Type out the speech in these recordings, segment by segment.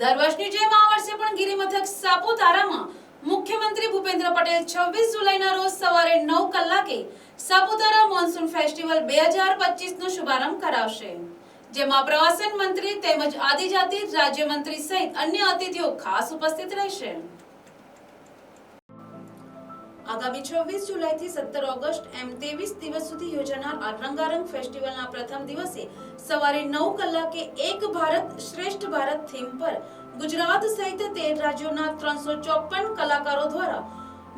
દર વર્ષની જેમ આ વર્ષે પણ ગિરિમથક સાપુતારામાં મુખ્યમંત્રી ભૂપેન્દ્ર પટેલ છવ્વીસ જુલાઈના રોજ સવારે નવ કલાકે સાપુતારા મોન્સૂન ફેસ્ટિવલ બે હજાર નો શુભારંભ કરાવશે. જેમાં પ્રવાસન મંત્રી તેમજ આદિજાતિ રાજ્યમંત્રી સહિત અન્ય અતિથિઓ ખાસ ઉપસ્થિત રહેશે. આગામી છવ્વીસ જુલાઈથી સત્તર ઓગસ્ટ એમ ત્રેવીસ દિવસ સુધી યોજાનાર આ રંગારંગ ફેસ્ટિવલના પ્રથમ દિવસે સવારે નવ કલાકે એક ભારત શ્રેષ્ઠ ભારત થીમ પર ગુજરાત સહિત તેર રાજ્યોના ત્રણસો ચોપન કલાકારો દ્વારા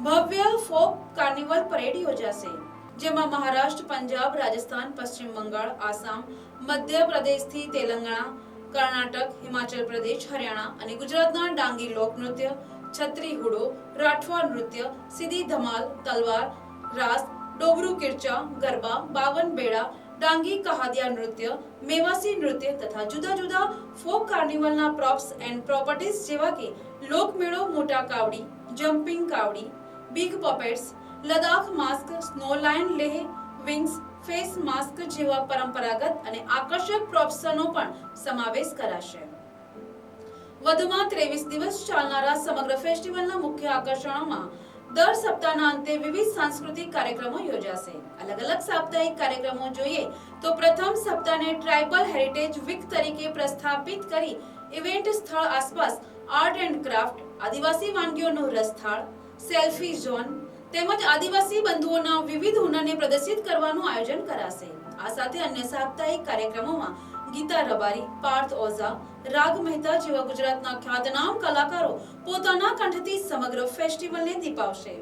ભવ્ય ફોક કાર્નિવલ પરેડ યોજાશે. જેમાં મહારાષ્ટ્ર, પંજાબ, રાજસ્થાન, પશ્ચિમ બંગાળ, આસામ મધ્ય પ્રદેશથી તેલંગાણા કર્ણાટક, હિમાચલ પ્રદેશ, હરિયાણા અને ગુજરાતના ડાંગી લોકનૃત્ય છત્રી હુડો, રાઠવા નૃત્ય, સીધી ધમાલ, તલવાર, રાસ, ડોબરૂ કિર્ચા, ગરબા, બાવન બેડા, ડાંગી કહાદિયા નૃત્ય, મેવાસી નૃત્ય તથા જુદા જુદા ફોક કાર્નિવલના પ્રોપ્સ એન્ડ પ્રોપર્ટીઝ જેવા કે લોકમેળો, મોટા કાવડી, jumping કાવડી, big puppets Ladakh mask snow lion Leh, wings face mask જેવા પરંપરાગત અને આકર્ષક પ્રોપ્સનો પણ સમાવેશ કરાશે. વધુમાં ત્રેવીસ દિવસ ચાલનારા સમગ્ર ફેસ્ટિવલના મુખ્ય આકર્ષણોમાં દર સપ્તાહના અંતે વિવિધ સાંસ્કૃતિક કાર્યક્રમો યોજાશે. અલગ અલગ સાપ્તાહિક કાર્યક્રમો જોઈએ તો પ્રથમ સપ્તાહને ટ્રાઇબલ હેરિટેજ વીક તરીકે પ્રસ્થાપિત કરી ઇવેન્ટ સ્થળ આસપાસ આર્ટ એન્ડ ક્રાફ્ટ, આદિવાસી વાનગીઓનો રસથાળ, સેલ્ફી ઝોન તેમજ આદિવાસી બંધુઓના વિવિધ હુનરને પ્રદર્શિત કરવાનું આયોજન કરાશે. આ સાથે અન્ય સાપ્તાહિક કાર્યક્રમોમાં ગીતા રબારી, પાર્થ ઓઝા, રાગ મહેતા જેવા ગુજરાતના ખ્યાતનામ કલાકારો પોતાના કંઠથી સમગ્ર ફેસ્ટિવલને દીપાવશે.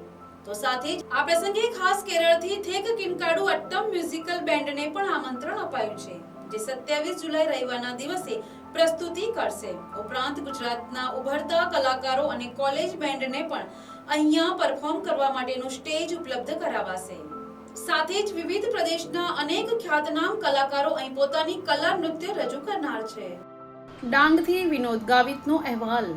તો સાથે જ આ પ્રસંગે ખાસ કેરળથી થેક કિનકાડુ અટ્ટમ મ્યુઝિકલ બેન્ડને પણ આમંત્રણ અપાયું છે, જે સત્યાવીસ જુલાઈ રવિવારના દિવસે પ્રસ્તુતિ કરશે. ઉપરાંત ગુજરાતના ઉભરતા કલાકારો અને કોલેજ બેન્ડને પણ અહીંયા પરફોર્મ કરવા માટેનું સ્ટેજ ઉપલબ્ધ કરાવાશે. સાથે જ વિવિધ પ્રદેશના અનેક ખ્યાતનામ કલાકારો અહીં પોતાની કલા નૃત્ય રજૂ કરનાર છે. ડાંગથી વિનોદ ગાવિતનો અહેવાલ.